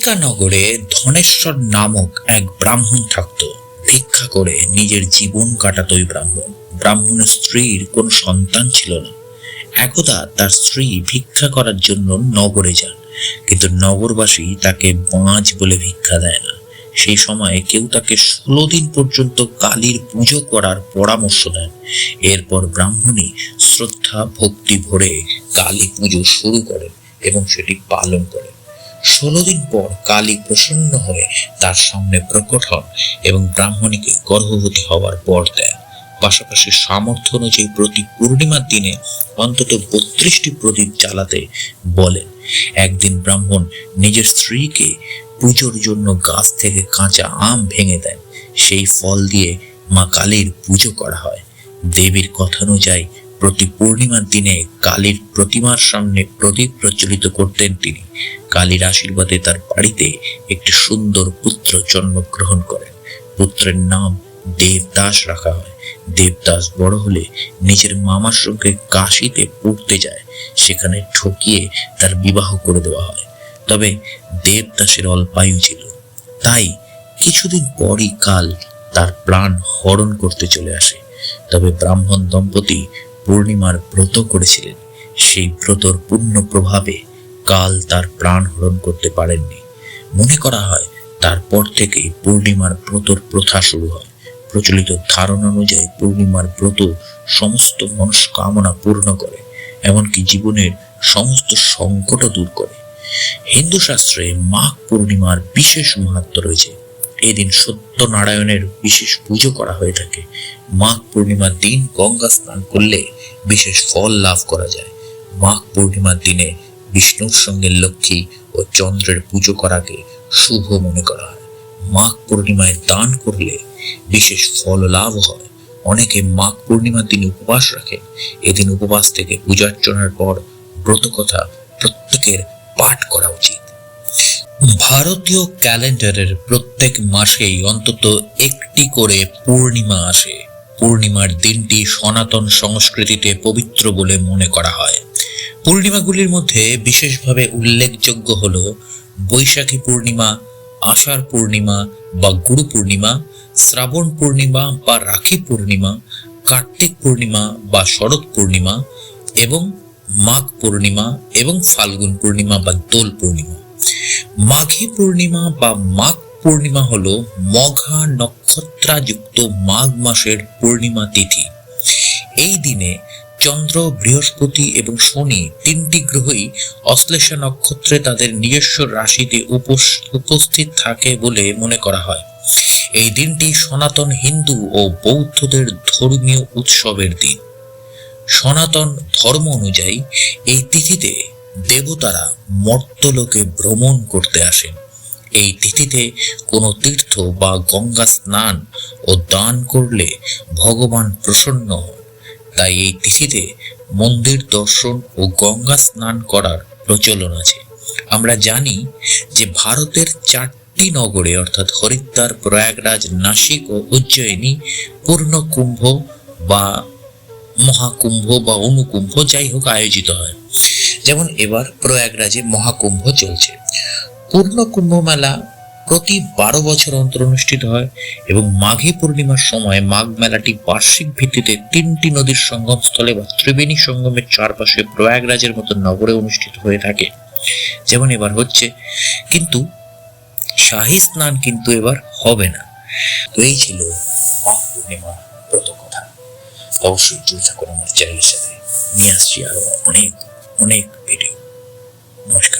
কলিকা নগরে ধনেশ্বর নামক এক ব্রাহ্মণ থাকত। ভিক্ষা করে নিজের জীবন কাটাতো ওই ব্রাহ্মণ। ব্রাহ্মণের স্ত্রীর কোনো সন্তান ছিল না। একদা তার স্ত্রী ভিক্ষা করার জন্য নগরে যান, কিন্তু নগরবাসী তাকে বাঁচ বলে ভিক্ষা দেয় না। সেই সময়ে কেউ তাকে ষোলো দিন পর্যন্ত কালীর পুজো করার পরামর্শ দেন। এরপর ব্রাহ্মণী শ্রদ্ধা, ভক্তি ভরে কালী পুজো শুরু করেন এবং সেটি পালন করেন। ষোলো দিন পর কালী প্রসন্ন হয়ে তার সামনে প্রকট হন এবং ব্রাহ্মণীকে গর্ভবতী হওয়ার পর দেন। পাশাপাশি সামর্থ্য অনুযায়ী প্রতি পূর্ণিমার দিনে অন্তত বত্রিশটি প্রদীপ জ্বালাতে বলেন। একদিন ব্রাহ্মণ নিজের স্ত্রীকে পুজোর জন্য গাছ থেকে কাঁচা আম ভেঙে দেন। সেই ফল দিয়ে মা কালীর পুজো করা হয়। দেবীর কথা অনুযায়ী প্রতি পূর্ণিমার দিনে কালীর প্রতিমার সামনে প্রদীপ প্রজ্বলিত করতেন তিনি। কালীর আশীর্বাদে তার বাড়িতে একটি সুন্দর পুত্র জন্মগ্রহণ করেন। পুত্রের নাম দেবদাস রাখা হয়। দেবদাস বড় হলে নিজের মামার সঙ্গে কাশিতে পড়তে যায়। সেখানে ঠকিয়ে তার বিবাহ করে দেওয়া হয়। তবে দেবদাসের অল্পায়ু ছিল। তাই কিছুদিন পরই কাল তার প্রাণ হরণ করতে চলে আসে। তবে ব্রাহ্মণ দম্পতি পূর্ণিমার ব্রত করেছিলেন। সেই ব্রতর পূর্ণ প্রভাবে কাল তার প্রাণ হরণ করতে পারেননি। মনে করা হয়, তারপর থেকেই পূর্ণিমার ব্রতর প্রথা শুরু হয়। প্রচলিত ধারণা অনুযায়ী পূর্ণিমার ব্রত সমস্ত মনস্কামনা পূর্ণ করে, এমনকি জীবনের সমস্ত সংকটও দূর করে। হিন্দু শাস্ত্রে মাঘ পূর্ণিমার বিশেষ মাহাত্ম রয়েছে। এদিন সত্যনারায়ণের বিশেষ পুজো করা হয়ে থাকে। মাঘ পূর্ণিমার দিন গঙ্গা স্নান করলে বিশেষ ফল লাভ করা যায়। মাঘ পূর্ণিমার দিনে বিষ্ণুর সঙ্গে লক্ষ্মী ও চন্দ্রের পুজো করাকে শুভ মনে করা হয়। মাঘ পূর্ণিমায় দান করলে বিশেষ ফল লাভ হয়। অনেকে মাঘ পূর্ণিমার দিন উপবাস রাখেন। এদিন উপবাস থেকে পূজার্চনার পর ব্রত কথা প্রত্যেকের পাঠ করা উচিত। ভারতীয় ক্যালেন্ডারের প্রত্যেক মাসেই অন্তত একটি করে পূর্ণিমা আসে। পূর্ণিমার দিনটি সনাতন সংস্কৃতিতে পবিত্র বলে মনে করা হয়। পূর্ণিমাগুলির মধ্যে বিশেষভাবে উল্লেখযোগ্য হল বৈশাখী পূর্ণিমা, আষাঢ় পূর্ণিমা বা গুরু পূর্ণিমা, শ্রাবণ পূর্ণিমা বা রাখি পূর্ণিমা, কার্তিক পূর্ণিমা বা শরৎ পূর্ণিমা এবং মাঘ পূর্ণিমা এবং ফাল্গুন পূর্ণিমা বা দোল পূর্ণিমা। মাঘী পূর্ণিমা বা মাঘ পূর্ণিমা হলো মঘা নক্ষত্রাযুক্ত মাঘ মাসের পূর্ণিমা তিথি। এই দিনে চন্দ্র, বৃহস্পতি এবং শনি তিনটি গ্রহই অশ্লেষা নক্ষত্রে তাদের নিজস্ব রাশিতে উপস- উপস্থিত থাকে বলে মনে করা হয়। এই দিনটি সনাতন হিন্দু ও বৌদ্ধদের ধর্মীয় উৎসবের দিন। সনাতন ধর্ম অনুযায়ী এই তিথিতে দেবতারা মর্তলোকে ভ্রমণ করতে আসেন। এই তিথিতে কোনো তীর্থ বা গঙ্গা স্নান ও দান করলে ভগবান প্রসন্ন হন। তাই এই তিথিতে মন্দির দর্শন ও গঙ্গা স্নান করার প্রচলন আছে। আমরা জানি যে ভারতের চারটি নগরে, অর্থাৎ হরিদ্বার, প্রয়াগরাজ, নাসিক ও উজ্জয়িনী পূর্ণ কুম্ভ বা মহাকুম্ভ বা অনুকুম্ভ যাই হোক আয়োজিত হয়। যেমন এবার প্রয়াগরাজে মহাকুম্ভ চলছে। পূর্ণ কুম্ভ মেলা প্রতি বারো বছর অন্তর অনুষ্ঠিত হয় এবং মাঘী পূর্ণিমার সময় মাঘ মেলাটি বার্ষিক ভিত্তিতে তিনটি নদীর সঙ্গমস্থলে বা ত্রিবেণী সঙ্গমের চারপাশে প্রয়াগরাজের মতো নগরে অনুষ্ঠিত হয়ে থাকে। যেমন এবার হচ্ছে, কিন্তু শাহী স্নান কিন্তু এবার হবে না। তো এই ছিল মাঘ পূর্ণিমা ব্রত কথা অবশ্যই জুড়ে থাকুন আমার চ্যানেলের সাথে। নিয়ে আসছি আরও অনেক অনেক ভিডিও নমস্কার।